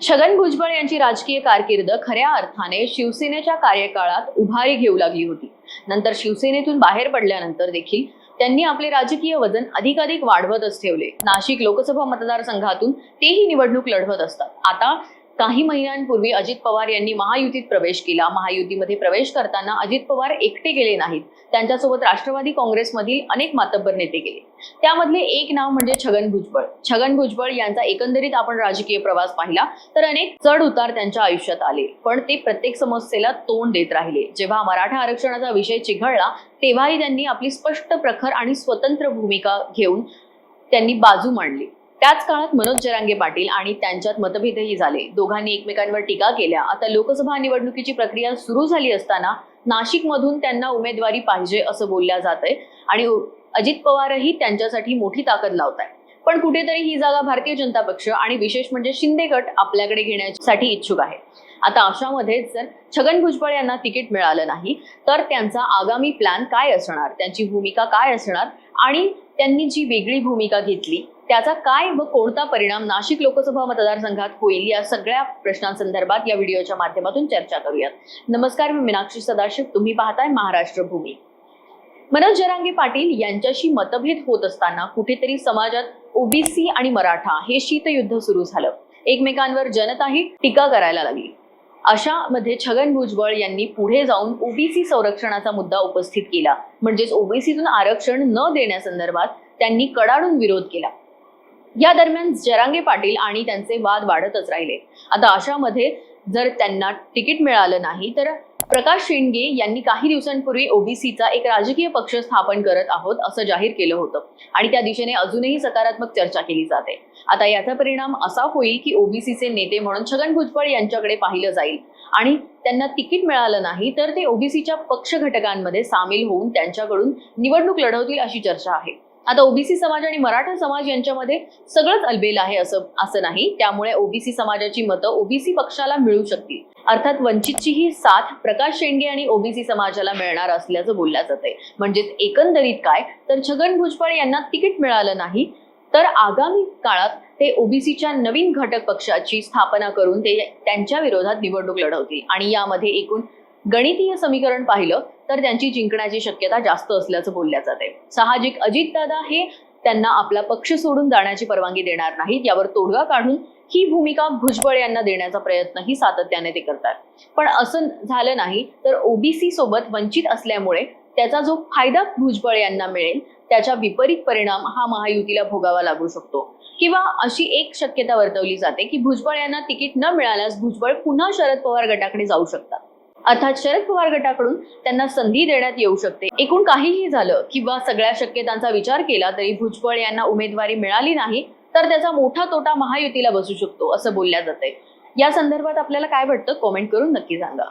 छगन भुजबळ यांची राजकीय कारकीर्द खऱ्या अर्थाने शिवसेनेच्या कार्यकाळात उभारी घेऊ लागली होती. नंतर शिवसेनेतून बाहेर पडल्यानंतर देखील त्यांनी आपले राजकीय वजन अधिकाधिक वाढवतच ठेवले. नाशिक लोकसभा मतदारसंघातून तेही निवडणूक लढवत असतात. आता काही महिन्यांपूर्वी अजित पवार यांनी महायुतीत प्रवेश केला. महायुतीमध्ये प्रवेश करताना अजित पवार एकटे गेले नाहीत. त्यांच्यासोबत राष्ट्रवादी काँग्रेसमधील अनेक मातब्बर नेते गेले. त्यामधले एक नाव म्हणजे छगन भुजबळ. छगन भुजबळ यांचा एकंदरीत आपण राजकीय प्रवास पाहिला तर अनेक चढ उतार त्यांच्या आयुष्यात आले. पण ते प्रत्येक समस्येला तोंड देत राहिले. जेव्हा मराठा आरक्षणाचा विषय चिघळला तेव्हाही त्यांनी आपली स्पष्ट प्रखर आणि स्वतंत्र भूमिका घेऊन त्यांनी बाजू मांडली. त्याच काळात मनोज जरांगे पाटील आणि त्यांच्यात मतभेदही झाले. दोघांनी एकमेकांवर टीका केल्या. आता लोकसभा निवडणुकीची प्रक्रिया सुरू झाली असताना नाशिकमधून त्यांना उमेदवारी पाहिजे असं बोलल्या जात आहे आणि अजित पवारही त्यांच्यासाठी मोठी ताकद लावत आहे पण कुठेतरी ही जागा भारतीय जनता पक्ष आणि विशेष म्हणजे शिंदे गट आपल्याकडे घेण्यासाठी इच्छुक आहे. आता अशामध्ये जर छगन भुजबळ यांना तिकीट मिळालं नाही तर त्यांचा आगामी प्लॅन काय असणार? त्यांची भूमिका काय असणार? आणि त्यांनी जी वेगळी भूमिका घेतली त्याचा काय व कोणता परिणाम नाशिक लोकसभा मतदारसंघात होईल या सगळ्या प्रश्नांसंदर्भात या व्हिडिओच्या माध्यमातून चर्चा करूयात. नमस्कार मी मीनाक्षी सदाशिव. तुम्ही पाहताय महाराष्ट्र भूमी. मनोज जरांगे पाटील यांच्याशी मतभेद होत असताना कुठेतरी समाजात ओबीसी आणि मराठा हे शीतयुद्ध सुरू झालं. एकमेकांवर जनताही टीका करायला लागली. अशामध्ये छगन भुजबळ यांनी पुढे जाऊन ओबीसी संरक्षणाचा मुद्दा उपस्थित केला. म्हणजेच ओबीसीतून आरक्षण न देण्यासंदर्भात त्यांनी कडाडून विरोध केला. या दरम्यान जरांगे पाटील आणि त्यांचे वाद वाढतच राहिले. आता अशामध्ये जर त्यांना तिकीट मिळालं नाही तर प्रकाश शेंडगे यांनी काही दिवसांपूर्वी ओबीसीचा एक राजकीय पक्ष स्थापन करत आहोत असं जाहीर केलं होतं. आणि त्या दिशेने अजूनही सकारात्मक चर्चा केली जाते. आता याचा परिणाम असा होईल की ओबीसीचे नेते म्हणून छगन भुजबळ यांच्याकडे पाहिलं जाईल. आणि त्यांना तिकीट मिळालं नाही तर ते ओबीसीच्या पक्ष घटकांमध्ये सामील होऊन त्यांच्याकडून निवडणूक लढवतील अशी चर्चा आहे. आता ओबीसी समाज आणि मराठा समाज यांच्यामध्ये सगळंच अलबेल आहे असं असं नाही. त्यामुळे ओबीसी समाजाची मतं ओबीसी पक्षाला मिळू शकतील. अर्थात वंचितची ही साथ प्रकाश शेंडगे आणि ओबीसी समाजाला मिळणार असल्याचं बोलल्या जाते म्हणजेच एकंदरीत काय? तर छगन भुजबळ यांना तिकीट मिळालं नाही तर आगामी काळात ते ओबीसीच्या नवीन घटक पक्षाची स्थापना करून ते त्यांच्या विरोधात निवडणूक लढवतील. आणि यामध्ये एकूण गणितीय समीकरण पाहिलं तर त्यांची जिंकण्याची शक्यता जास्त असल्याचं बोलल्या जाते. साहजिक अजितदादा हे त्यांना आपला पक्ष सोडून जाण्याची परवानगी देणार नाहीत यावर तोडगा काढून ही भूमिका भुजबळ यांना देण्याचा प्रयत्नही सातत्याने ते करतात. पण असं झालं नाही तर ओबीसी सोबत वंचित असल्यामुळे त्याचा जो फायदा भुजबळ यांना मिळेल त्याच्या विपरीत परिणाम हा महायुतीला भोगावा लागू शकतो. किंवा अशी एक शक्यता वर्तवली जाते की भुजबळ यांना तिकीट न मिळाल्यास भुजबळ पुन्हा शरद पवार गटाकडे जाऊ शकतात. अर्थात शरद पवार गटाकडून त्यांना संधी देण्यात येऊ शकते. एकूण काहीही झालं किंवा सगळ्या शक्यतांचा विचार केला तरी भुजबळ यांना उमेदवारी मिळाली नाही तर त्याचा मोठा तोटा महायुतीला बसू शकतो असं बोलल्या जाते या संदर्भात आपल्याला काय वाटतं? कॉमेंट करून नक्की सांगा.